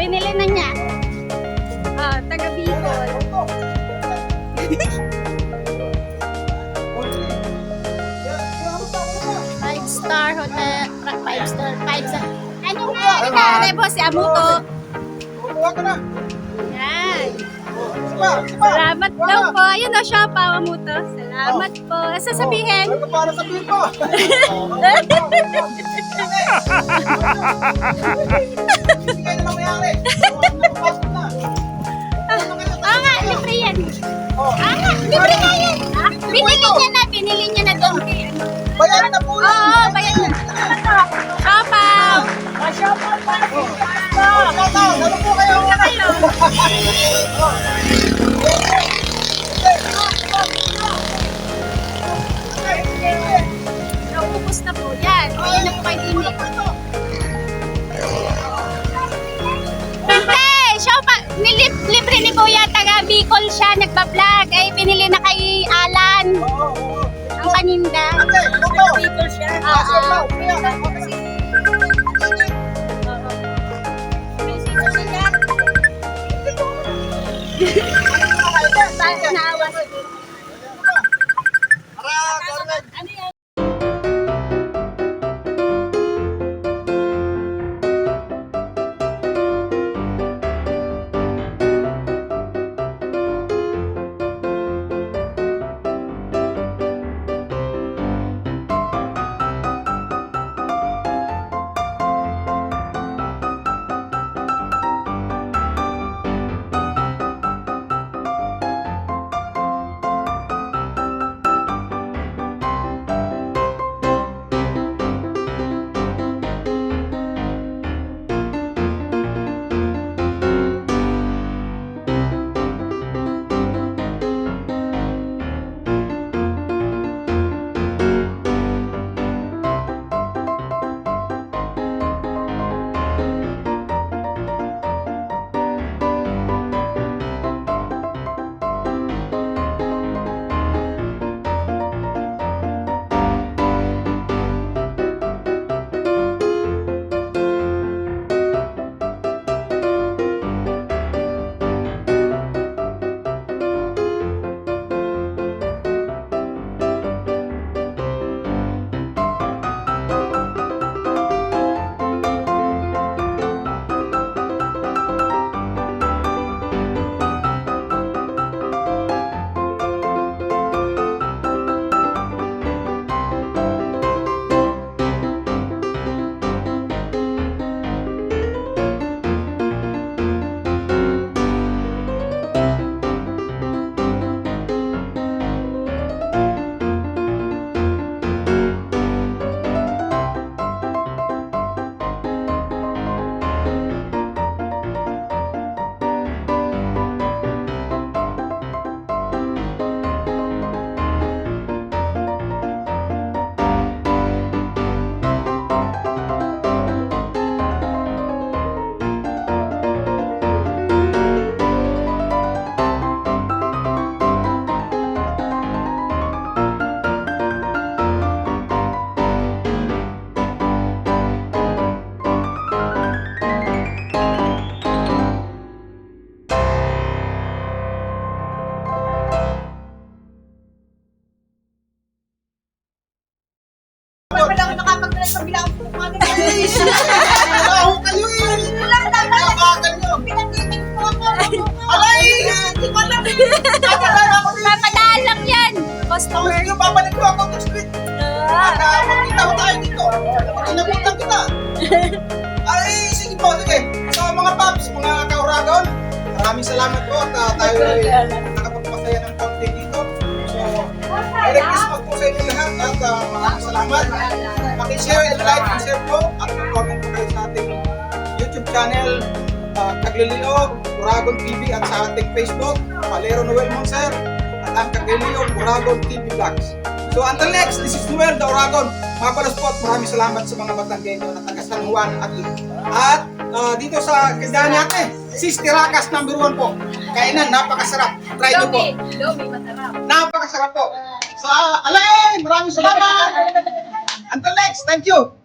Pinili na niya. Ah, taga Bicol. Five star hotel. Five star. Five star. Ano nga? Ina, po si Amuto. Kuha ka na. Yan. Salamat daw po. Ayun na siya, pa Amuto. Salamat po. Sasabihin. Ano para sabihin mo? Naubos na po yan. Ayan na po kay Dini. Hindi! Siya pa, nilip, libre ni Kuya, taga Bicol siya, nagpa-vlog. Ay, pinili na kay Alan. Ang paninda. Bicol siya. Oo. Bakit naawa si maraming salamat po at uh, tayo ay nakapagpasaya ng konti dito. So, Merry Christmas po sa inyo lahat at uh, maraming salamat. Paki-share and like and share po at mag-comment po kayo sa ating YouTube channel uh, Tagliliog, Uragon TV at sa ating Facebook, Palero Noel Monser at ang Tagliliog, Uragon TV Vlogs. So until next, this is Noel, the Uragon. Mga palas po at maraming salamat sa mga Batanggenyo na taga San Juan at at uh, dito sa Quezon natin, Sis Tirakas number 1 po. Kainan, napakasarap. Try nyo po. Lomi, masarap. Napakasarap po. Sa Alay, maraming salamat. Until next, thank you.